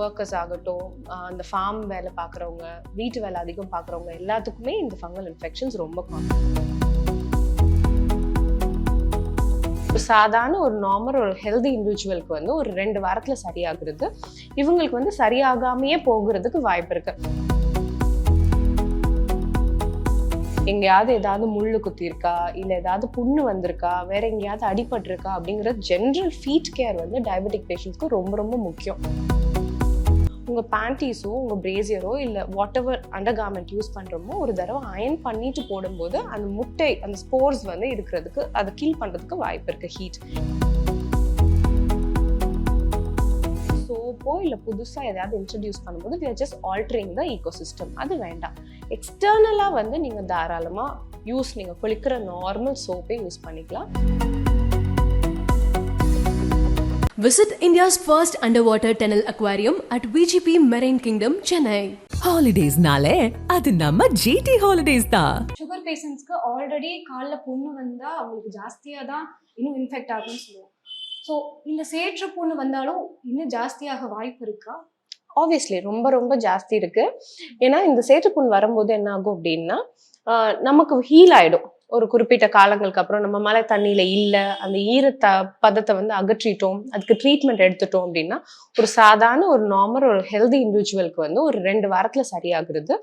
Workers ஆகட்டும் அந்த form வேலை பார்க்குறவங்க வீட்டு வேலை அதிகம் பார்க்குறவங்க எல்லாத்துக்குமே இந்த ஃபங்கல் இன்ஃபெக்ஷன்ஸ் ரொம்ப காமன் ஒரு சாதாரண ஒரு நார்மல் ஒரு ஹெல்தி இண்டிவிஜுவலுக்கு வந்து ஒரு ரெண்டு வாரத்தில் சரியாகிறது இவங்களுக்கு வந்து சரியாகாமையே போகிறதுக்கு வாய்ப்பு இருக்கு. எங்கேயாவது ஏதாவது முள்ளு குத்திருக்கா இல்லை ஏதாவது புண்ணு வந்திருக்கா வேற எங்கேயாவது அடிபட்டிருக்கா அப்படிங்கிற ஜென்ரல் ஃபீட் கேர் வந்து டயபெட்டிக் பேஷண்ட்ஸ்க்கு ரொம்ப ரொம்ப முக்கியம். உங்கள் பேண்டீஸோ உங்கள் பிரேசியரோ இல்லை whatever undergarment use பண்ணுறோமோ ஒரு தடவை அயன் பண்ணிட்டு போடும்போது அந்த முட்டை அந்த ஸ்போர்ஸ் வந்து இருக்கிறதுக்கு அதை கில் பண்ணுறதுக்கு வாய்ப்பு இருக்குது ஹீட் சோப்போ இல்லை புதுசாக எதாவது இன்ட்ரடியூஸ் பண்ணும்போது we just just altering the ecosystem. அது வேண்டாம். எக்ஸ்டர்னலாக வந்து நீங்கள் தாராளமாக யூஸ் நீங்கள் குளிக்கிற நார்மல் சோப்பே யூஸ் பண்ணிக்கலாம். Visit India's first underwater tunnel aquarium at VGP Marine Kingdom, Chennai. ஹாலிடேஸ்னாலே அது நம்ம ஜிடி ஹாலிடேஸ் தான் சுகர் பேஷண்ட்ஸ்க்கு ஆல்ரெடி காலில் புண்ணு வந்தால் அவங்களுக்கு ஜாஸ்தியாக தான் இன்னும் இன்ஃபெக்ட் ஆகும்னு சொல்லுவோம். ஸோ இந்த சேற்று புண்ணு வந்தாலும் இன்னும் ஜாஸ்தியாக வாய்ப்பு இருக்கா? ஆப்வியஸ்லி ரொம்ப ரொம்ப ஜாஸ்தி இருக்கு. ஏன்னா இந்த சேற்றுப்புண் வரும்போது என்ன ஆகும் அப்படின்னா நமக்கு ஹீல் ஆயிடும். ஒரு குறிப்பிட்ட காலங்களுக்கு அப்புறம் நம்ம மழை தண்ணியில இல்லை அந்த ஈரத்த பதத்தை வந்து அகற்றிட்டோம் அதுக்கு ட்ரீட்மெண்ட் எடுத்துட்டோம் அப்படின்னா ஒரு சாதாரண ஒரு நார்மல் ஒரு ஹெல்தி இண்டிவிஜுவலுக்கு வந்து ஒரு ரெண்டு வாரத்துல சரியாகிறது.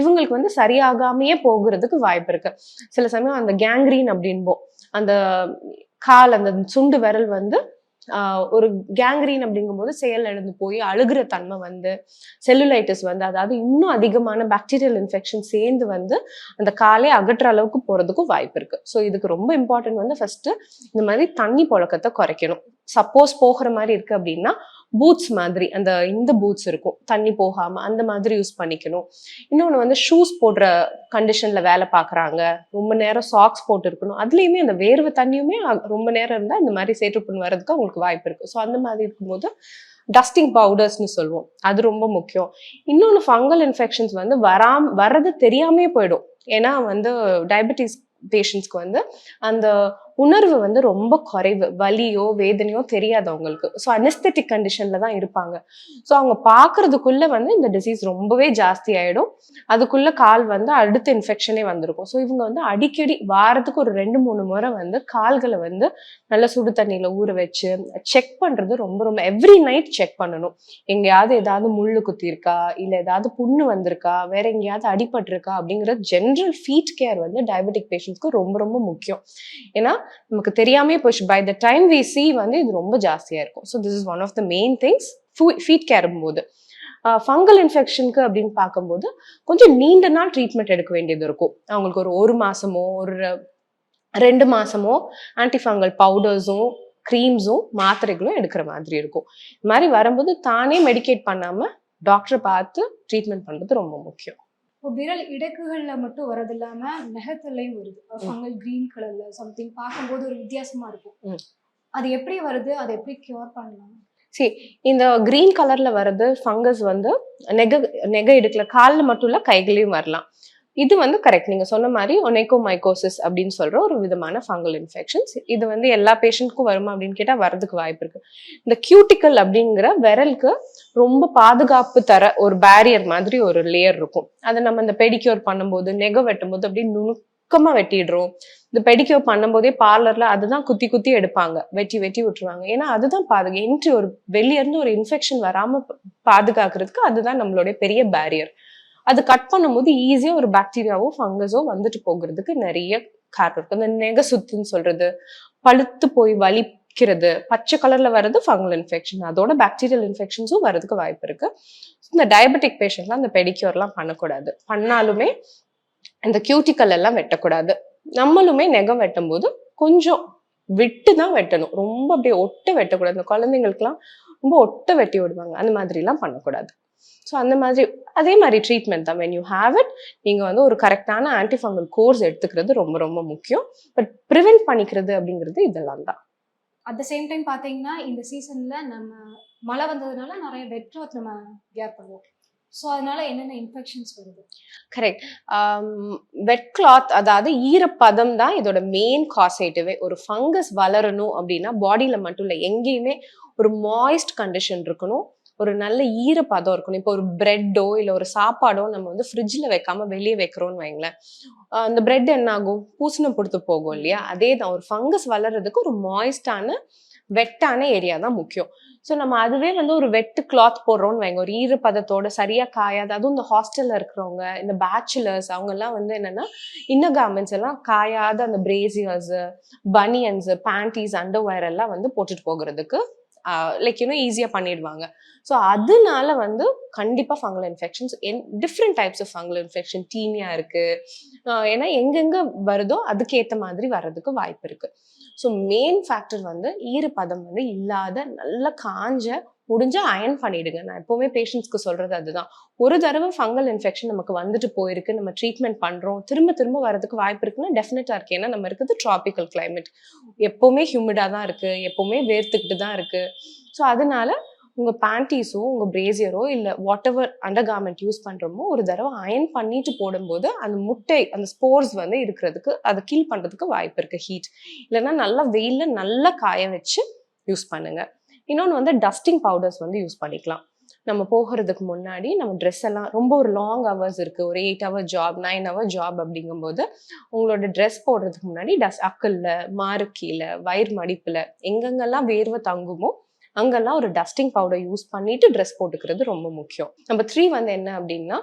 இவங்களுக்கு வந்து சரியாகாமையே போகிறதுக்கு வாய்ப்பு இருக்கு. சில சமயம் அந்த கேங்க்ரீன் அப்படின்போம் அந்த கால் அந்த சுண்டு விரல் வந்து ஒரு கேங்க்ரீன் அப்படிங்கும்போது செயல் நடந்து போய் அழுகிற தன்மை வந்து செல்லுலைட்டிஸ் வந்து அதாவது இன்னும் அதிகமான பாக்டீரியல் இன்ஃபெக்ஷன் சேர்ந்து வந்து அந்த காலை அகற்ற அளவுக்கு போறதுக்கும் வாய்ப்பு இருக்கு. ஸோ இதுக்கு ரொம்ப இம்பார்ட்டன்ட் வந்து ஃபர்ஸ்ட் இந்த மாதிரி தண்ணி புழக்கத்தை குறைக்கணும். சப்போஸ் போகிற மாதிரி இருக்கு அப்படின்னா பூட்ஸ் மாதிரி அந்த இந்த பூட்ஸ் இருக்கும். தண்ணி போகாம அந்த மாதிரி யூஸ் பண்ணிக்கணும். இன்னொன்று வந்து ஷூஸ் போடுற கண்டிஷன்ல வேலை பார்க்குறாங்க. ரொம்ப நேரம் சாக்ஸ் போட்டு இருக்கணும் அதுலேயுமே அந்த வேர்வை தண்ணியுமே ரொம்ப நேரம் இருந்தால் இந்த மாதிரி சேற்று புண் வர்றதுக்கு அவங்களுக்கு வாய்ப்பு இருக்கு. ஸோ அந்த மாதிரி இருக்கும்போது டஸ்டிங் பவுடர்ஸ்னு சொல்லுவோம். அது ரொம்ப முக்கியம். இன்னொன்று ஃபங்கல் இன்ஃபெக்ஷன்ஸ் வந்து வராம வர்றது தெரியாமே போயிடும். ஏன்னா வந்து டயபெட்டிஸ் பேஷண்ட்ஸ்க்கு வந்து அந்த உணர்வு வந்து ரொம்ப குறைவு. வலியோ வேதனையோ தெரியாது அவங்களுக்கு. ஸோ அனஸ்தட்டிக் கண்டிஷன்ல தான் இருப்பாங்க. ஸோ அவங்க பார்க்கறதுக்குள்ள வந்து இந்த டிசீஸ் ரொம்பவே ஜாஸ்தி ஆயிடும். அதுக்குள்ள கால் வந்து அடுத்த இன்ஃபெக்ஷனே வந்திருக்கும். ஸோ இவங்க வந்து அடிக்கடி வாரத்துக்கு ஒரு ரெண்டு மூணு முறை வந்து கால்களை வந்து நல்ல சுடு தண்ணியில ஊற வச்சு செக் பண்றது ரொம்ப ரொம்ப எவ்ரி நைட் செக் பண்ணணும். எங்கேயாவது ஏதாவது முள்ளு குத்திருக்கா இல்லை ஏதாவது புண்ணு வந்திருக்கா? வேற எங்கேயாவது அடிபட்டிருக்கா? அப்படிங்கிற ஜென்ரல் ஃபீட் கேர் வந்து டயபெட்டிக் பேஷண்ட்ஸ்க்கு ரொம்ப ரொம்ப முக்கியம். ஏன்னா நமக்கு தெரியாமே போச்சு. By the time we see வந்து இது ரொம்ப ஜாஸ்தியாக இருக்கும். So this is one of the main things feet கேரும்போது போது. ஃபங்கல் இன்ஃபெக்ஷனுக்கு அப்படின்னு பார்க்கும்போது கொஞ்சம் நீண்ட நாள் ட்ரீட்மெண்ட் எடுக்க வேண்டியது இருக்கும். அவங்களுக்கு ஒரு ஒரு மாதமோ ஒரு ரெண்டு மாதமோ ஆன்டிஃபங்கல் பவுடர்ஸும் க்ரீம்ஸும் மாத்திரைகளும் எடுக்கிற மாதிரி இருக்கும். இது மாதிரி வரும்போது தானே மெடிகேட் பண்ணாமல் டாக்டரை பார்த்து ட்ரீட்மெண்ட் பண்ணுறது ரொம்ப முக்கியம். இப்போ விரல் இடுக்குகளில் மட்டும் வரது. இல்லாமல் நெகத்துலையும் வருது ஃபங்கல் க்ரீன் கலர்ல சம்திங் பார்க்கும்போது ஒரு வித்தியாசமா இருக்கும். அது எப்படி வருது? அதை எப்படி க்யூர் பண்ணலாம்? சரி இந்த கிரீன் கலர்ல வர்றது ஃபங்கஸ் வந்து நெக நெக இடுக்கல காலில் மட்டும் இல்ல கைகளையும் வரலாம். இது வந்து கரெக்ட் நீங்க சொன்ன மாதிரி ஒனேகோமைகோசிஸ் அப்படின்னு சொல்ற ஒரு விதமான ஃபங்கல் இன்ஃபெக்ஷன்ஸ் இது வந்து எல்லா பேஷண்ட்க்கும் வருமா அப்படின்னு கேட்டா வரதுக்கு வாய்ப்பு இருக்கு. இந்த கியூட்டிக்கல் அப்படிங்கிற விரலுக்கு ரொம்ப பாதுகாப்பு தர ஒரு பேரியர் மாதிரி ஒரு லேயர் இருக்கும். அதை நம்ம இந்த பெடிக்யூர் பண்ணும்போது நெகை வெட்டும்போது அப்படியே நுணுக்கமா வெட்டிடுறோம். இந்த பெடிக்யூர் பண்ணும்போதே பார்லர்ல அதுதான் குத்தி குத்தி எடுப்பாங்க. வெட்டி வெட்டி விட்டுருவாங்க. ஏன்னா அதுதான் பாதுகா என்ட்ரி ஒரு வெளியே இருந்து ஒரு இன்ஃபெக்ஷன் வராம பாதுகாக்கிறதுக்கு அதுதான் நம்மளுடைய பெரிய பேரியர் அது கட் பண்ணும்போது ஈஸியா ஒரு பாக்டீரியாவோ ஃபங்கஸோ வந்துட்டு போகிறதுக்கு நிறைய காரணம் இருக்கு. அந்த நெக சுத்துன்னு சொல்றது பழுத்து போய் வலிக்கிறது பச்சை கலர்ல வர்றது ஃபங்கல் இன்ஃபெக்ஷன் அதோட பாக்டீரியல் இன்ஃபெக்ஷன்ஸும் வரதுக்கு வாய்ப்பு இருக்கு. இந்த டயபெட்டிக் பேஷண்ட்லாம் அந்த பெடிக்யூர்லாம் பண்ணக்கூடாது. பண்ணாலுமே இந்த கியூட்டிக்கல் எல்லாம் வெட்டக்கூடாது. நம்மளுமே நெகம் வெட்டும் போது கொஞ்சம் விட்டு தான் வெட்டணும். ரொம்ப அப்படியே ஒட்ட வெட்டக்கூடாது. இந்த குழந்தைங்களுக்குலாம் ரொம்ப ஒட்ட வெட்டி விடுவாங்க. அந்த மாதிரிலாம் பண்ணக்கூடாது. ஸோ அந்த மாதிரி அதே மாதிரி ட்ரீட்மெண்ட் தான். வென் யூ ஹேவ் இட் நீங்கள் வந்து ஒரு கரெக்டான ஆன்டிஃபங்கல் கோர்ஸ் எடுத்துக்கிறது ரொம்ப ரொம்ப முக்கியம். பட் ப்ரிவென்ட் பண்ணிக்கிறது அப்படிங்கிறது இதெல்லாம் தான். அட் த சேம் டைம் பார்த்தீங்கன்னா இந்த சீசன்ல நம்ம மழை வந்ததுனால நிறைய வெட் கிளாத் நம்ம கேர் பண்ணுவோம். ஸோ அதனால என்னென்ன இன்ஃபெக்ஷன்ஸ் வருது? கரெக்ட் வெட் கிளாத் அதாவது ஈரப்பதம் தான் இதோட மெயின் காசேட்டிவே ஒரு ஃபங்கஸ் வளரணும் அப்படின்னா பாடியில மட்டும் இல்லை எங்கேயுமே ஒரு மாய்ஸ்ட் கண்டிஷன் இருக்கணும். ஒரு நல்ல ஈரப்பதம் இருக்கணும். இப்போ ஒரு பிரெட்டோ இல்லை ஒரு சாப்பாடோ நம்ம வந்து ஃப்ரிட்ஜில் வைக்காம வெளியே வைக்கிறோம்னு வைங்களேன். அந்த பிரெட் என்ன ஆகும் பூசணம் பொடுத்து போகும் இல்லையா? அதே தான் ஒரு ஃபங்கஸ் வளர்றதுக்கு ஒரு மாய்ஸ்டான வெட்டான ஏரியா தான் முக்கியம். ஸோ நம்ம அதுவே வந்து ஒரு வெட்டு கிளாத் போடுறோம்னு வைங்க. ஒரு ஈரப்பதத்தோட சரியா காயாது. அதுவும் இந்த ஹாஸ்டல்ல இருக்கிறவங்க இந்த பேச்சுலர்ஸ் அவங்க எல்லாம் வந்து என்னன்னா இன்னர் கார்மெண்ட்ஸ் எல்லாம் காயாத அந்த பிரேசியர்ஸ் பனியன்ஸ் பேண்டீஸ் அண்டர்வேர் எல்லாம் வந்து போட்டுட்டு போகிறதுக்கு லைக் யூனோ ஈஸியாக பண்ணிடுவாங்க. ஸோ அதனால வந்து கண்டிப்பாக fungal infections in different types of fungal infection tinea இருக்கு. ஏன்னா எங்கெங்க வருதோ அதுக்கேற்ற மாதிரி வர்றதுக்கு வாய்ப்பு இருக்கு. ஸோ மெயின் ஃபேக்டர் வந்து ஈரப்பதம் வந்து இல்லாத நல்ல காஞ்ச முடிஞ்சால் அயன் பண்ணிடுங்க. நான் எப்போவுமே பேஷண்ட்ஸ்க்கு சொல்கிறது அதுதான். ஒரு தடவை ஃபங்கல் இன்ஃபெக்ஷன் நமக்கு வந்துட்டு போயிருக்கு நம்ம ட்ரீட்மெண்ட் பண்ணுறோம் திரும்ப திரும்ப வரதுக்கு வாய்ப்பு இருக்குன்னா டெஃபினட்டாக இருக்கு. ஏன்னா நம்ம இருக்குது ட்ராபிக்கல் கிளைமேட் எப்போவுமே ஹியூமிடாக தான் இருக்குது எப்போவுமே வேர்த்துக்கிட்டு தான் இருக்குது ஸோ அதனால உங்கள் பேண்டீஸோ உங்கள் பிரேசியரோ இல்லை whatever undergarment use பண்ணுறோமோ ஒரு தடவை அயன் பண்ணிட்டு போடும்போது அந்த முட்டை அந்த ஸ்போர்ஸ் வந்து இருக்கிறதுக்கு அதை கில் பண்ணுறதுக்கு வாய்ப்பு இருக்குது ஹீட் இல்லைன்னா நல்லா வெயிலில் நல்லா காய வச்சு யூஸ் பண்ணுங்கள் இன்னொன்று வந்து டஸ்டிங் பவுடர்ஸ் வந்து யூஸ் பண்ணிக்கலாம். நம்ம போகிறதுக்கு முன்னாடி நம்ம ட்ரெஸ் எல்லாம் ரொம்ப ஒரு லாங் ஹவர்ஸ் இருக்குது ஒரு eight hour job nine hour job அப்படிங்கும்போது உங்களோட ட்ரெஸ் போடுறதுக்கு முன்னாடி டஸ் அக்கல்ல மாறு கீழே வயிறு மடிப்பில் எங்கெங்கெல்லாம் வேர்வை தங்குமோ அங்கெல்லாம் ஒரு டஸ்டிங் பவுடர் யூஸ் பண்ணிட்டு ட்ரெஸ் போட்டுக்கிறது ரொம்ப முக்கியம். நம்ம த்ரீ வந்து என்ன அப்படின்னா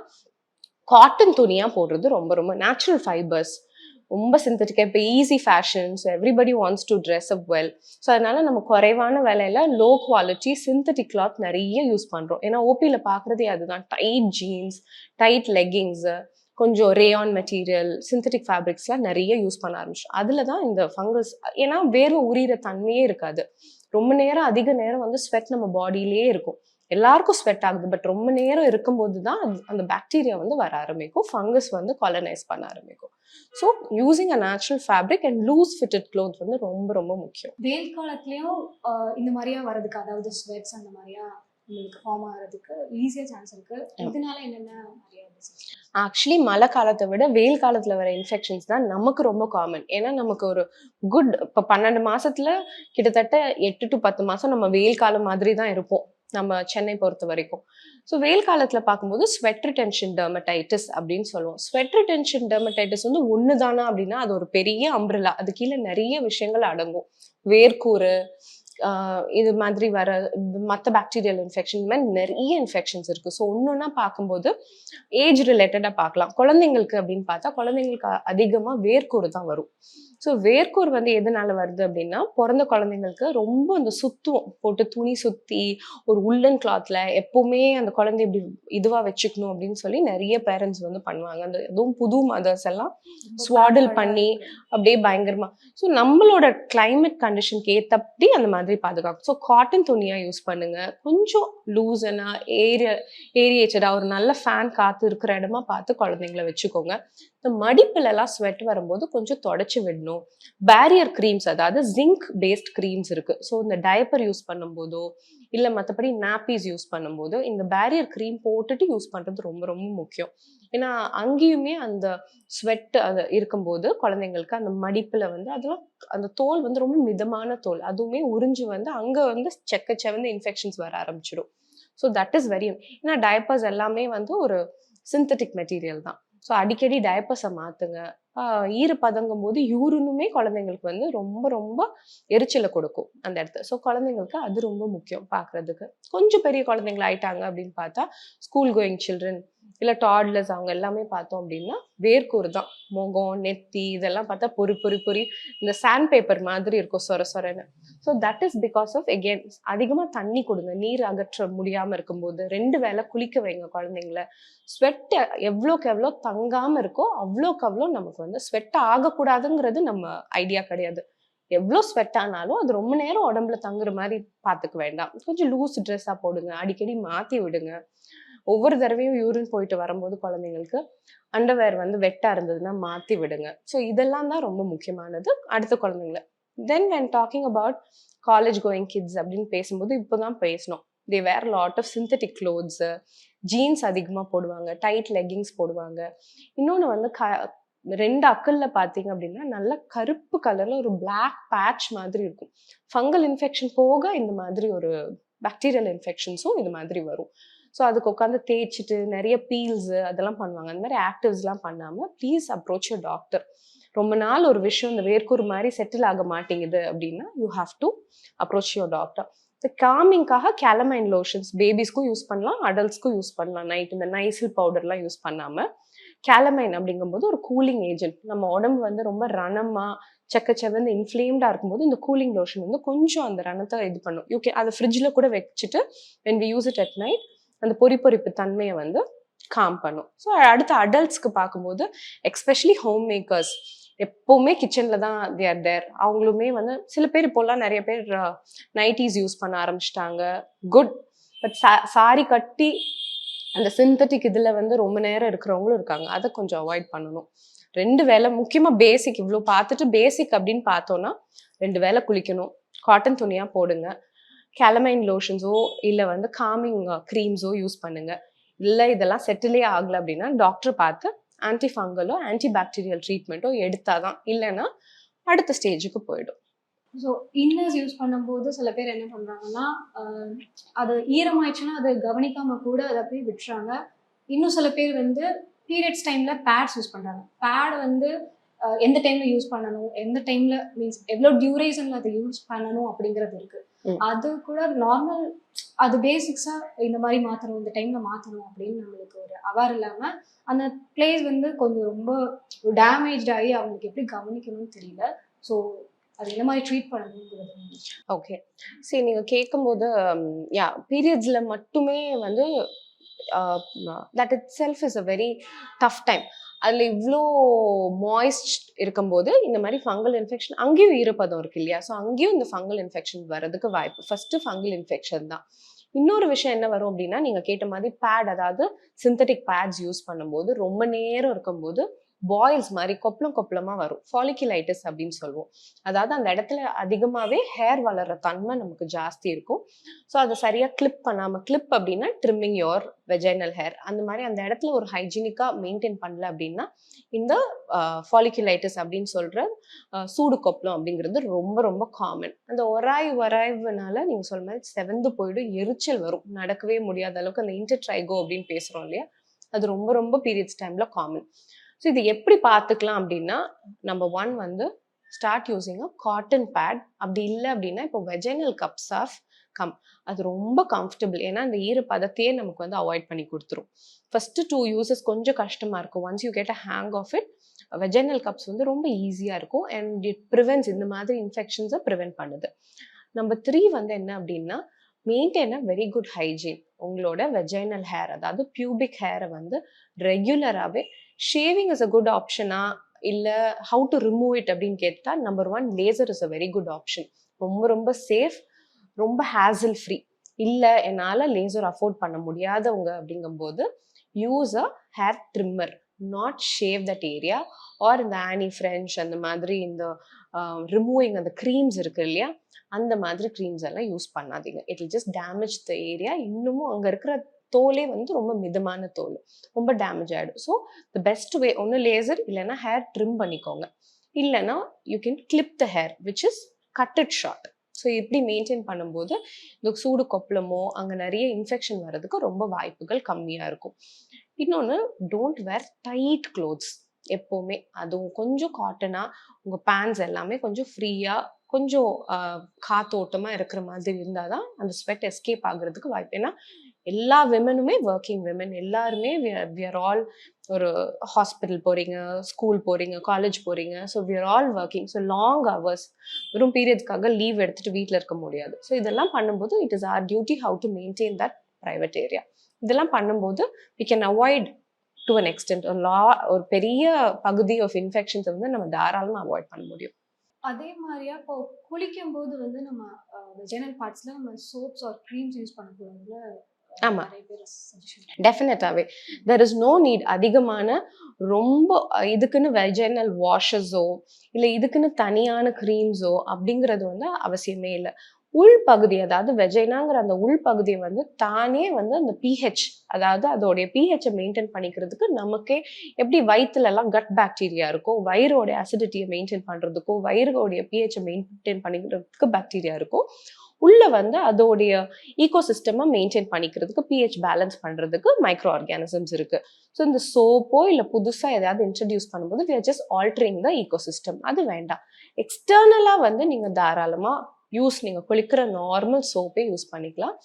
காட்டன் துணியாக போடுறது ரொம்ப ரொம்ப நேச்சுரல் ஃபைபர்ஸ் ரொம்ப சிந்தட்டிக்காக இப்போ easy fashion so everybody wants to dress up well so அதனால நம்ம குறைவான விலையில லோ குவாலிட்டி சிந்தட்டிக் கிளாத் நிறைய யூஸ் பண்ணுறோம் ஏன்னா ஓபியில் பார்க்குறதே அதுதான். டைட் ஜீன்ஸ் டைட் லெக்கிங்ஸு கொஞ்சம் ரேயான் மெட்டீரியல் சிந்தட்டிக் ஃபேப்ரிக்ஸ்லாம் நிறைய யூஸ் பண்ண ஆரம்பிச்சோம். அதில் தான் இந்த ஃபங்கஸ் ஏன்னா வேர்வை உரியிற தன்மையே இருக்காது. ரொம்ப நேரம் அதிக நேரம் வந்து ஸ்வெட் நம்ம பாடியிலே இருக்கும். எல்லாருக்கும் ஸ்வெட் ஆகுது. பட் ரொம்ப நேரம் இருக்கும்போது தான் அந்த பாக்டீரியா வந்து வர ஆரம்பிக்கும். ஃபங்கஸ் வந்து காலனைஸ் பண்ண ஆரம்பிக்கும். So using a natural fabric and loose fitted cloth வந்து ரொம்ப ரொம்ப முக்கியம். வெயில் காலத்துலயும் இந்த மாதிரியா வர்றதுக்கு அதாவது ஸ்வெட்ஸ் அந்த மாதிரியா உங்களுக்கு ஃபார்ம் ஆகிறதுக்கு ஈஸியா சான்ஸ் இருக்கு. இதனால என்னென்ன? ஆக்சுவலி மழை காலத்தை விட வெயில் காலத்துல வர இன்ஃபெக்ஷன்ஸ் தான் நமக்கு ரொம்ப காமன் ஏன்னா நமக்கு ஒரு குட் இப்போ பன்னெண்டு மாசத்துல கிட்டத்தட்ட எட்டு டு பத்து மாசம் நம்ம வெயில் காலம் மாதிரி தான் இருப்போம். நம்ம சென்னை பொறுத்த வரைக்கும். ஸோ வெயில் காலத்தில் பார்க்கும்போது ஸ்வெட் டென்ஷன் டெர்மடைட்டிஸ் அப்படின்னு சொல்லுவோம். ஸ்வெட் டென்ஷன் டெர்மடைட்டிஸ் வந்து ஒன்று தானா அப்படின்னா அது ஒரு பெரிய அம்பிரலா அது கீழே நிறைய விஷயங்கள் அடங்கும். வேர்க்கூறு ஆஹ் இது மாதிரி வர மற்ற பாக்டீரியல் இன்ஃபெக்ஷன் இந்த மாதிரி நிறைய இன்ஃபெக்ஷன்ஸ் இருக்கு. ஸோ ஒன்றுன்னா பார்க்கும்போது ஏஜ் ரிலேட்டடாக பார்க்கலாம். குழந்தைங்களுக்கு அப்படின்னு பார்த்தா குழந்தைங்களுக்கு அதிகமாக வேர்க்கூறு தான் வரும். ஸோ வேர்க்கூர் வந்து எதனால வருது அப்படின்னா பிறந்த குழந்தைங்களுக்கு ரொம்ப அந்த சுத்தும் போட்டு துணி சுத்தி ஒரு உள்ளன் கிளாத்ல எப்பவுமே அந்த குழந்தை இப்படி இதுவா வச்சுக்கணும் அப்படின்னு சொல்லி நிறைய பேரண்ட்ஸ் வந்து பண்ணுவாங்க. அந்த அதுவும் புது மதர்ஸ் எல்லாம் Swaddle பண்ணி அப்படியே பயங்கரமா. ஸோ நம்மளோட climate கண்டிஷனுக்கு ஏத்தபடி அந்த மாதிரி பாதுகாக்கும் ஸோ காட்டன் துணியா யூஸ் பண்ணுங்க. கொஞ்சம் லூசனா ஏரிய ஏரியேட்டடா ஒரு நல்ல ஃபேன் காத்து இருக்கிற இடமா பார்த்து குழந்தைங்கள வச்சுக்கோங்க. இந்த மடிப்புல எல்லாம் ஸ்வெட் வரும்போது கொஞ்சம் தொடச்சி விடணும். பேரியர் க்ரீம்ஸ் அதாவது ஜிங்க் பேஸ்ட் க்ரீம்ஸ் இருக்கு. ஸோ இந்த டயப்பர் யூஸ் பண்ணும்போதோ இல்லை மற்றபடி நாப்பீஸ் யூஸ் பண்ணும்போது இந்த பேரியர் க்ரீம் போட்டுட்டு யூஸ் பண்றது ரொம்ப ரொம்ப முக்கியம். ஏன்னா அங்கேயுமே அந்த ஸ்வெட் அது இருக்கும்போது குழந்தைங்களுக்கு அந்த மடிப்புல வந்து அதெல்லாம் அந்த தோல் வந்து ரொம்ப மிதமான தோல். அதுவுமே உறிஞ்சு வந்து அங்கே வந்து செக்கச்செவந்து இன்ஃபெக்ஷன்ஸ் வர ஆரம்பிச்சிடும். ஸோ தட் இஸ் வெரி ஏன்னா டயப்பர்ஸ் எல்லாமே வந்து ஒரு சிந்தட்டிக் மெட்டீரியல் தான். ஸோ அடிக்கடி டயப்பர்ஸை மாத்துங்க. ஈறு ஈரப்பதங்கும் போது யூரினுமே குழந்தைங்களுக்கு வந்து ரொம்ப ரொம்ப எரிச்சலை கொடுக்கும் அந்த இடத்துல. ஸோ குழந்தைங்களுக்கு அது ரொம்ப முக்கியம் பார்க்கிறதுக்கு. கொஞ்சம் பெரிய குழந்தைங்கள ஆயிட்டாங்க அப்படின்னு பார்த்தா ஸ்கூல் கோயிங் சில்ட்ரன் இல்லை டாட்லர்ஸ் அவங்க எல்லாமே பார்த்தோம் அப்படின்னா வேர்க்கூர் தான் முகம் நெத்தி இதெல்லாம் பார்த்தா பொறி பொறி பொறி இந்த சாண்ட் பேப்பர் மாதிரி இருக்கும் சொர சொரன்னு. So that is because of again அதிகமாக தண்ணி கொடுங்க. நீர் அகற்ற முடியாமல் இருக்கும்போது ரெண்டு வேளை குளிக்க வைங்க குழந்தைங்கள. ஸ்வெட் எவ்வளோக்கு எவ்வளோ தங்காமல் இருக்கோ அவ்வளோக்கு அவ்வளோ நமக்கு வந்து ஸ்வெட் ஆகக்கூடாதுங்கிறது நம்ம ஐடியா கிடையாது. எவ்வளோ ஸ்வெட் ஆனாலும் அது ரொம்ப நேரம் உடம்புல தங்குற மாதிரி பார்த்துக்க வேண்டாம். கொஞ்சம் லூஸ் ட்ரெஸ்ஸாக போடுங்க. அடிக்கடி மாற்றி விடுங்க. ஒவ்வொரு தடவையும் யூரின் போயிட்டு வரும்போது குழந்தைங்களுக்கு அண்டர்வேர் வந்து வெட்டா இருந்ததுன்னா மாற்றி விடுங்க. ஸோ இதெல்லாம் தான் ரொம்ப முக்கியமானது. அடுத்த குழந்தைங்கள. Then when talking about college going kids அப்படின்னு பேசும்போது இப்போதான் பேசணும். They wear lot of synthetic clothes jeans அதிகமாக போடுவாங்க டைட் லெகிங்ஸ் போடுவாங்க. இன்னொன்று வந்து க ரெண்டு அக்கல்ல பார்த்தீங்க அப்படின்னா நல்ல கருப்பு கலர்ல ஒரு பிளாக் பேட்ச் மாதிரி இருக்கும். ஃபங்கல் இன்ஃபெக்ஷன் போக இந்த மாதிரி ஒரு பாக்டீரியல் இன்ஃபெக்ஷன்ஸும் இது மாதிரி வரும். ஸோ அதுக்கு உட்காந்து தேய்ச்சிட்டு நிறைய பீல்ஸு அதெல்லாம் பண்ணுவாங்க. அந்த மாதிரி ஆக்டிவ்ஸ்லாம் பண்ணாமல் ப்ளீஸ் அப்ரோச் அ டாக்டர் ரொம்ப நாள் ஒரு விஷயம் இந்த வேர்க்கூர் மாதிரி செட்டில் ஆக மாட்டேங்குது அப்படின்னா you have to approach your doctor இந்த காமிங்காக கேலமைன் லோஷன்ஸ் பேபிஸ்க்கும் யூஸ் பண்ணலாம் அடல்ட்ஸ்க்கும் யூஸ் பண்ணலாம். நைட் இந்த நைசில் பவுடர்லாம் யூஸ் பண்ணாமல் கேலமைன் அப்படிங்கும்போது ஒரு கூலிங் ஏஜென்ட் நம்ம உடம்பு வந்து ரொம்ப ரணமாக செக்கச்செவந்து இன்ஃப்ளேம்டாக இருக்கும்போது இந்த கூலிங் லோஷன் வந்து கொஞ்சம் அந்த ரணத்தை இது பண்ணும். யூ கே அதை ஃப்ரிட்ஜில் கூட வச்சுட்டு when we use it at night அந்த பொறிப்பொறிப்பு தன்மையை வந்து காம் பண்ணும். ஸோ அடுத்த அடல்ட்ஸ்க்கு பார்க்கும்போது எக்ஸ்பெஷலி ஹோம் மேக்கர்ஸ் எப்போவுமே கிச்சனில் தான் தேர் தேர் அவங்களுமே வந்து சில பேர் இப்போல்லாம் நிறைய பேர் நைட்டிஸ் யூஸ் பண்ண ஆரம்பிச்சிட்டாங்க. குட் பட் சாரி கட்டி அந்த சிந்தட்டிக் இதில் வந்து ரொம்ப நேரம் இருக்கிறவங்களும் இருக்காங்க. அதை கொஞ்சம் அவாய்ட் பண்ணணும். ரெண்டு வேளை முக்கியமாக பேசிக் இவ்வளோ பார்த்துட்டு பேசிக் அப்படின்னு பார்த்தோன்னா ரெண்டு வேளை குளிக்கணும். காட்டன் துணியாக போடுங்க. கேலமைன் லோஷன்ஸோ இல்லை வந்து காமிங் க்ரீம்ஸோ யூஸ் பண்ணுங்க. இல்லை இதெல்லாம் செட்டிலே ஆகலை அப்படின்னா டாக்டர் பார்த்து ஆன்டி ஃபங்கலோ ஆன்டி பாக்டீரியல் ட்ரீட்மெண்ட்டோ எடுத்தாதான் இல்லைன்னா அடுத்த ஸ்டேஜுக்கு போயிடும். ஸோ இன்னர்ஸ் யூஸ் பண்ணும்போது சில பேர் என்ன பண்ணுறாங்கன்னா அது ஈரமாயிடுச்சுன்னா அதை கவனிக்காமல் கூட அதை அப்படியே விட்டுறாங்க. இன்னும் சில பேர் வந்து பீரியட்ஸ் டைமில் பேட்ஸ் யூஸ் பண்ணுறாங்க பேட் வந்து எந்த டைமில் யூஸ் பண்ணணும் எந்த டைமில் மீன்ஸ் எவ்வளோ டியூரேஷனில் அதை யூஸ் பண்ணணும் அப்படிங்கிறது இருக்குது ம். அது கூட நார்மல் அது பேசிக்ஸாக இந்த மாதிரி மாற்றணும் இந்த டைமில் மாற்றணும் அப்படின்னு நம்மளுக்கு ஒரு அவார் இல்லாமல் அந்த பிளேஸ் வந்து கொஞ்சம் ரொம்ப டேமேஜ் ஆகி அவங்களுக்கு எப்படி கவனிக்கணும்னு தெரியல. ஸோ அது என்ன மாதிரி ட்ரீட் பண்ணணுங்கிறது ஓகே சரி நீங்கள் கேட்கும்போது யா பீரியட்ஸில் மட்டுமே வந்து that itself is a very tough time அதில் இவ்வளோ மாய்ஸ்ட் இருக்கும்போது இந்த மாதிரி ஃபங்கல் இன்ஃபெக்ஷன் அங்கேயும் ஈரப்பதம் இருக்கு இல்லையா? ஸோ அங்கேயும் இந்த ஃபங்கல் இன்ஃபெக்ஷன் வர்றதுக்கு வாய்ப்பு ஃபர்ஸ்ட் ஃபங்கல் இன்ஃபெக்ஷன் தான். இன்னொரு விஷயம் என்ன வரும் அப்படின்னா நீங்கள் கேட்ட மாதிரி பேட் அதாவது சிந்தட்டிக் பேட்ஸ் யூஸ் பண்ணும்போது ரொம்ப நேரம் இருக்கும்போது பாயில்ஸ் மாதிரி கொப்பளம் கொப்பளமா வரும். ஃபாலிகுலைட்டிஸ் அப்படின்னு சொல்லுவோம் அதாவது அந்த இடத்துல அதிகமாகவே ஹேர் வளர்ற தன்மை நமக்கு ஜாஸ்தி இருக்கும். ஸோ அதை சரியாக கிளிப் பண்ணாமல் கிளிப் அப்படின்னா ட்ரிம்மிங் யோர் வெஜைனல் ஹேர் அந்த மாதிரி அந்த இடத்துல ஒரு ஹைஜீனிக்காக மெயின்டைன் பண்ணல அப்படின்னா இந்த ஃபாலிகுலைட்டிஸ் அப்படின்னு சொல்கிற சூடு கொப்பளம் அப்படிங்கிறது ரொம்ப ரொம்ப காமன் அந்த ஒராய் வராய்வுனால நீங்கள் சொல்ற மாதிரி செவந்து போயிடும் எரிச்சல் வரும். நடக்கவே முடியாத அளவுக்கு அந்த இன்டர்ட்ரைகோ அப்படின்னு பேசுகிறோம் இல்லையா? அது ரொம்ப ரொம்ப பீரியட்ஸ் டைமில் காமன் ஸோ இது எப்படி பார்த்துக்கலாம் அப்படின்னா நம்பர் ஒன் வந்து start using a cotton pad அப்படி இல்லை அப்படின்னா இப்போ வெஜைனல் கப்ஸ் ஆஃப் கம் அது ரொம்ப கம்ஃபர்டபுள் ஏன்னா அந்த ஈரப்பதத்தையே நமக்கு வந்து அவாய்ட் பண்ணி கொடுத்துரும். ஃபர்ஸ்ட் டூ யூசஸ் கொஞ்சம் கஷ்டமாக இருக்கும். Once you get a hang of it vaginal cups வந்து ரொம்ப ஈஸியாக இருக்கும். அண்ட் இட் ப்ரிவென்ட்ஸ் இந்த மாதிரி இன்ஃபெக்ஷன்ஸை ப்ரிவென்ட் பண்ணுது. நம்பர் த்ரீ வந்து என்ன அப்படின்னா maintain a very good hygiene உங்களோட வெஜைனல் ஹேர் அதாவது பியூபிக் ஹேரை வந்து ரெகுலராகவே ஷேவிங் இஸ் அ குட் ஆப்ஷனா இல்லை ஹவு டு ரிமூவ் இட் அப்படின்னு கேட்டால் number one laser is a very good option ரொம்ப ரொம்ப சேஃப் ரொம்ப ஹேசில் ஃப்ரீ இல்லை என்னால் லேசர் அஃபோர்ட் பண்ண முடியாதவங்க அப்படிங்கும்போது use a hair trimmer not shave that area or இந்த ஆனி ஃப்ரெஞ்ச் அந்த மாதிரி இந்த ரிமூவிங் அந்த க்ரீம்ஸ் இருக்கு இல்லையா அந்த மாதிரி க்ரீம்ஸ் எல்லாம் யூஸ் பண்ணாதீங்க. It'll just damage the area இன்னமும் அங்கே இருக்கிற தோலே வந்து ரொம்ப மிதமான தோல். ரொம்ப டேமேஜ் ஆகிடும் ஸோ த பெஸ்ட் வே ஒன்று லேசர் இல்லைன்னா ஹேர் ட்ரிம் பண்ணிக்கோங்க. இல்லைன்னா you can clip the hair which is cut it short so இப்படி மெயின்டைன் பண்ணும்போது இந்த சூடு கொப்பளமோ அங்கே நிறைய இன்ஃபெக்ஷன் வர்றதுக்கு ரொம்ப வாய்ப்புகள் கம்மியாக இருக்கும். இன்னொன்று டோன்ட் வேர் டைட் க்ளோத்ஸ் எப்போவுமே. அதுவும் கொஞ்சம் காட்டனாக உங்கள் பேண்ட்ஸ் எல்லாமே கொஞ்சம் ஃப்ரீயாக கொஞ்சம் காத்தோட்டமாக இருக்கிற மாதிரி இருந்தால் தான் அந்த ஸ்வெட் எஸ்கேப் ஆகுறதுக்கு வாய்ப்பு. ஏன்னா எல்லா விமனுமே ஒர்க்கிங் விமன் எல்லாருமே விஆர் ஆல் ஒரு ஹாஸ்பிட்டல் போகிறீங்க ஸ்கூல் போகிறீங்க காலேஜ் போகிறீங்க so we are all working so long hours வெறும் பீரியட்ஸ்க்காக லீவ் எடுத்துட்டு வீட்டில் இருக்க முடியாது. ஸோ இதெல்லாம் பண்ணும்போது it is our duty how to maintain that private area இதெல்லாம் பண்ணும்போது we can avoid to an extent ஒரு லா ஒரு பெரிய பகுதி ஆஃப் இன்ஃபெக்ஷன்ஸை வந்து நம்ம தாராளமாக அவாய்ட் பண்ண முடியும். அதே மாதிரியா இப்போ குளிக்கும் போது வந்து நம்ம ஜெனரல் பார்ட்ஸ்ல நம்ம சோப்ஸ் ஆர் க்ரீம்ஸ் யூஸ் பண்ணக்கூடாதுல? ஆமா. நிறைய பேர் suggestion டெஃபினட்டாகவே தெர் இஸ் நோ நீட் அதிகமான ரொம்ப இதுக்குன்னு வெஜைனல் வாஷஸோ இல்லை இதுக்குன்னு தனியான க்ரீம்ஸோ அப்படிங்கிறது வந்து அவசியமே இல்லை. உள் பகுதி அதாவது வெஜைனாங்கிற அந்த உள் பகுதியை வந்து தானே வந்து அந்த பிஹெச் அதாவது அதோடைய பிஹெச்சை மெயின்டைன் பண்ணிக்கிறதுக்கு நமக்கே எப்படி வயிற்றுல எல்லாம் கட் பாக்டீரியா இருக்கோ வயிறோடைய அசிடிட்டியை மெயின்டைன் பண்ணுறதுக்கோ வயிறோடைய பிஹெச்சை மெயின்டைன் பண்ணிக்கிறதுக்கு பாக்டீரியா இருக்கோ உள்ள வந்து அதோடைய ஈகோ சிஸ்டமை மெயின்டைன் பண்ணிக்கிறதுக்கு பிஹெச் பேலன்ஸ் பண்றதுக்கு மைக்ரோ ஆர்கானிசம்ஸ் இருக்கு. ஸோ இந்த சோப்போ இல்லை புதுசாக எதாவது இன்ட்ரடியூஸ் பண்ணும்போது we are just altering the ecosystem அது வேண்டாம். எக்ஸ்டர்னலாக வந்து நீங்கள் தாராளமாக யூஸ் நீங்கள் குளிக்கிற நார்மல் சோப்பே யூஸ் பண்ணிக்கலாம்.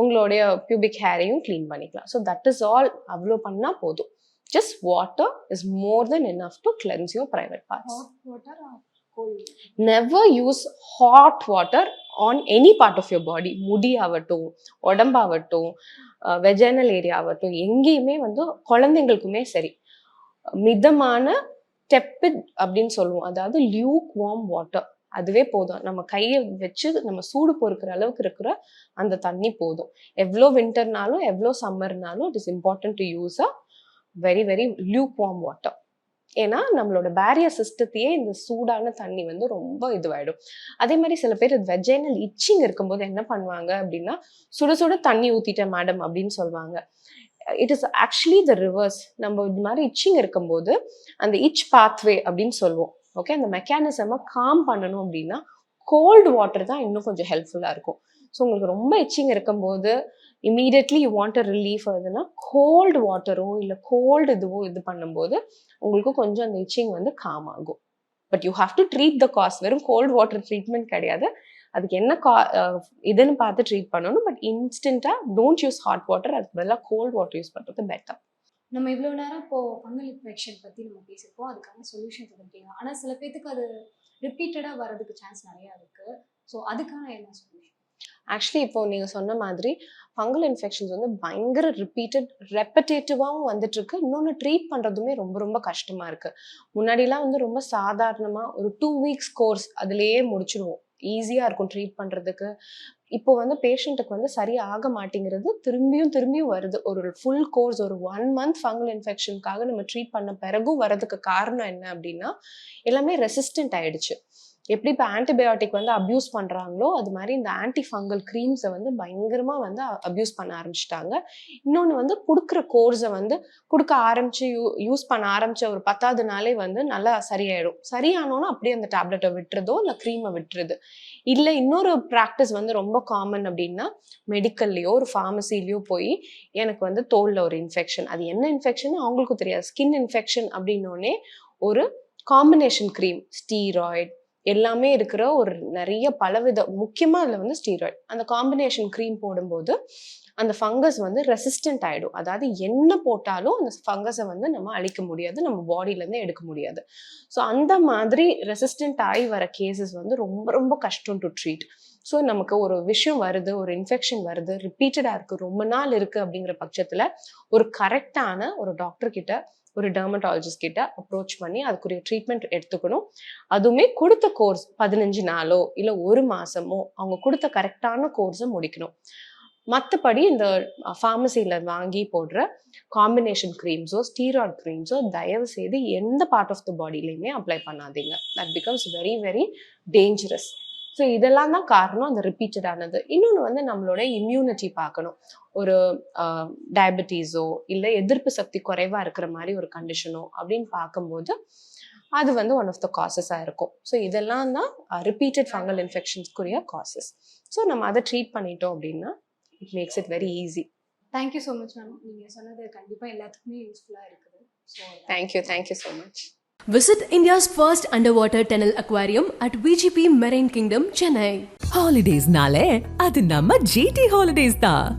உங்களுடைய பியூபிக் ஹேரையும் க்ளீன் பண்ணிக்கலாம். ஸோ தட் இஸ் ஆல் அவ்வளோ பண்ணால் போதும். Just water is more then enough to cleanse your private parts. Hot water on any part of your body முடியாகட்டும் முடி ஆகட்டும் உடம்பாகட்டும் வெஜைனல் ஏரியா ஆகட்டும் எங்கேயுமே வந்து குழந்தைங்களுக்குமே சரி. மிதமான டெப்பிட் அப்படின்னு சொல்லுவோம். அதாவது லியூக் வார்ம் வாட்டர் அதுவே போதும். நம்ம கையை வச்சு நம்ம சூடு பொறுக்கிற அளவுக்கு இருக்கிற அந்த தண்ணி போதும். எவ்வளோ வின்டர்னாலும் எவ்வளோ சம்மர்னாலும் it is important to use a very very lukewarm water ஏன்னா நம்மளோட பேரியர் சிஸ்டத்தையே இந்த சூடான தண்ணி வந்து ரொம்ப இதுவாயிடும். அதே மாதிரி சில பேர் வெஜைனல் இச்சிங் இருக்கும்போது என்ன பண்ணுவாங்க அப்படின்னா சுட சுட தண்ணி ஊத்திட்டேன் மேடம் அப்படின்னு சொல்லுவாங்க. It is actually the reverse நம்ம இது மாதிரி இச்சிங் இருக்கும்போது அந்த இச் பாத்வே அப்படின்னு சொல்லுவோம். ஓகே அந்த மெக்கானிசமை காம் பண்ணணும் அப்படின்னா கோல்டு வாட்டர் தான் இன்னும் கொஞ்சம் ஹெல்ப்ஃபுல்லாக இருக்கும். ஸோ உங்களுக்கு ரொம்ப இச்சிங் இருக்கும்போது immediately you want a relief ஆகுதுன்னா கோல்டு வாட்டரோ இல்லை கோல்டு இதுவோ இது பண்ணும்போது உங்களுக்கு கொஞ்சம் அந்த இச்சிங் வந்து காம் ஆகும். But you have to treat the cause வெறும் கோல்டு வாட்டர் ட்ரீட்மெண்ட் கிடையாது. அதுக்கு என்ன கா இதுன்னு பார்த்து ட்ரீட் பண்ணணும். பட் இன்ஸ்டண்ட்டாக டோன்ட் யூஸ் ஹாட் வாட்டர் அதுக்கு பதிலாக கோல்டு வாட்டர் யூஸ் பண்ணுறது பெட்டர் நம்ம இவ்வளோ நேரம் இப்போது ஃபங்கல் இன்ஃபெக்ஷன் பற்றி நம்ம பேசியிருக்கோம். அதுக்கான சொல்யூஷன் கொடுத்தீங்க ஆனால் சில பேர்த்துக்கு அது ரிப்பீட்டடாக வரதுக்கு சான்ஸ் நிறையா இருக்குது ஸோ அதுக்கான என்ன சொல்யூஷன் ஆக்சுவலி இப்போ நீங்கள் சொன்ன மாதிரி ஃபங்கல் இன்ஃபெக்ஷன்ஸ் வந்து பயங்கர ரிப்பீட்டட் ரெப்படேட்டிவாகவும் வந்துட்டு இருக்கு இன்னொன்று ட்ரீட் பண்ணுறதுமே ரொம்ப ரொம்ப கஷ்டமாக இருக்குது முன்னாடிலாம் வந்து ரொம்ப சாதாரணமாக ஒரு டூ வீக்ஸ் கோர்ஸ் அதுலேயே முடிச்சிடுவோம். ஈஸியாக இருக்கும் ட்ரீட் பண்ணுறதுக்கு இப்போ வந்து பேஷண்ட்டுக்கு வந்து சரியாக மாட்டேங்கிறது திரும்பியும் திரும்பியும் வருது. ஒரு ஃபுல் கோர்ஸ் ஒரு ஒன் மந்த் ஃபங்கல் இன்ஃபெக்ஷனுக்காக நம்ம ட்ரீட் பண்ண பிறகும் வரதுக்கு காரணம் என்ன அப்படின்னா எல்லாமே ரெசிஸ்டன்ட் ஆயிடுச்சு. எப்படி இப்போ ஆன்டிபயோட்டிக் வந்து அப்யூஸ் பண்ணுறாங்களோ அது மாதிரி இந்த ஆன்டி ஃபங்கல் க்ரீம்ஸை வந்து பயங்கரமாக வந்து அப்யூஸ் பண்ண ஆரம்பிச்சிட்டாங்க. இன்னொன்று வந்து கொடுக்குற கோர்ஸை வந்து கொடுக்க ஆரம்பிச்சு யூ யூஸ் பண்ண ஆரம்பிச்ச ஒரு பத்தாவது நாளே வந்து நல்லா சரியாயிடும். சரியானோன்னு அப்படியே அந்த டேப்லெட்டை விட்டுறதோ இல்லை க்ரீமை விட்டுறது. இல்லை இன்னொரு ப்ராக்டிஸ் வந்து ரொம்ப காமன் அப்படின்னா மெடிக்கல்லையோ ஒரு ஃபார்மசிலையோ போய் எனக்கு வந்து தோலில் ஒரு இன்ஃபெக்ஷன் அது என்ன இன்ஃபெக்ஷன் அவங்களுக்கும் தெரியாது. ஸ்கின் இன்ஃபெக்ஷன் அப்படின்னோடனே ஒரு காம்பினேஷன் க்ரீம் ஸ்டீராய்ட் எல்லாமே இருக்கிற ஒரு நிறைய பலவித முக்கியமாக அதில் வந்து ஸ்டீராய்ட் அந்த காம்பினேஷன் க்ரீம் போடும்போது அந்த ஃபங்கஸ் வந்து ரெசிஸ்டன்ட் ஆகிடும் அதாவது என்ன போட்டாலும் அந்த ஃபங்கஸை வந்து நம்ம அழிக்க முடியாது நம்ம பாடியிலேருந்து எடுக்க முடியாது. ஸோ அந்த மாதிரி ரெசிஸ்டன்ட் ஆகி வர கேசஸ் வந்து ரொம்ப ரொம்ப கஷ்டம் டு ட்ரீட் ஸோ நமக்கு ஒரு விஷயம் வருது ஒரு இன்ஃபெக்ஷன் வருது ரிப்பீட்டடாக இருக்குது ரொம்ப நாள் இருக்குது அப்படிங்கிற பட்சத்தில் ஒரு கரெக்டான ஒரு டாக்டர் கிட்ட ஒரு டெர்மட்டாலஜிஸ்ட் கிட்ட அப்ரோச் பண்ணி அதுக்குரிய ட்ரீட்மெண்ட் எடுத்துக்கணும். அதுவுமே கொடுத்த கோர்ஸ் பதினஞ்சு நாளோ இல்லை ஒரு மாசமோ அவங்க கொடுத்த கரெக்டான கோர்ஸை முடிக்கணும். மற்றபடி இந்த ஃபார்மசியில் வாங்கி போடுற காம்பினேஷன் க்ரீம்ஸோ ஸ்டீராய்ட் க்ரீம்ஸோ தயவு செய்து எந்த பார்ட் ஆஃப் த பாடியிலையுமே அப்ளை பண்ணாதீங்க. That becomes very very dangerous so இதெல்லாம் தான் காரணம் அந்த ரிப்பீட்டடானது இன்னொன்று வந்து நம்மளோட இம்யூனிட்டி பார்க்கணும். ஒரு டயபெட்டிஸோ இல்லை எதிர்ப்பு சக்தி குறைவாக இருக்கிற மாதிரி ஒரு கண்டிஷனோ அப்படின்னு பார்க்கும்போது அது வந்து ஒன் ஆஃப் த காசஸாக இருக்கும். ஸோ இதெல்லாம் தான் ரிப்பீட்டட் ஃபங்கல் இன்ஃபெக்ஷன்ஸ்க்குரிய காசஸ் ஸோ நம்ம அதை ட்ரீட் பண்ணிட்டோம் அப்படின்னா it makes it very easy thank you so much ma'am நீங்கள் சொன்னது கண்டிப்பாக எல்லாத்துக்குமே யூஸ்ஃபுல்லாக இருக்குது. So thank you thank you so much Visit India's first underwater tunnel aquarium at VGP Marine Kingdom, Chennai. Holidays nale, adu nama GT Holidays da.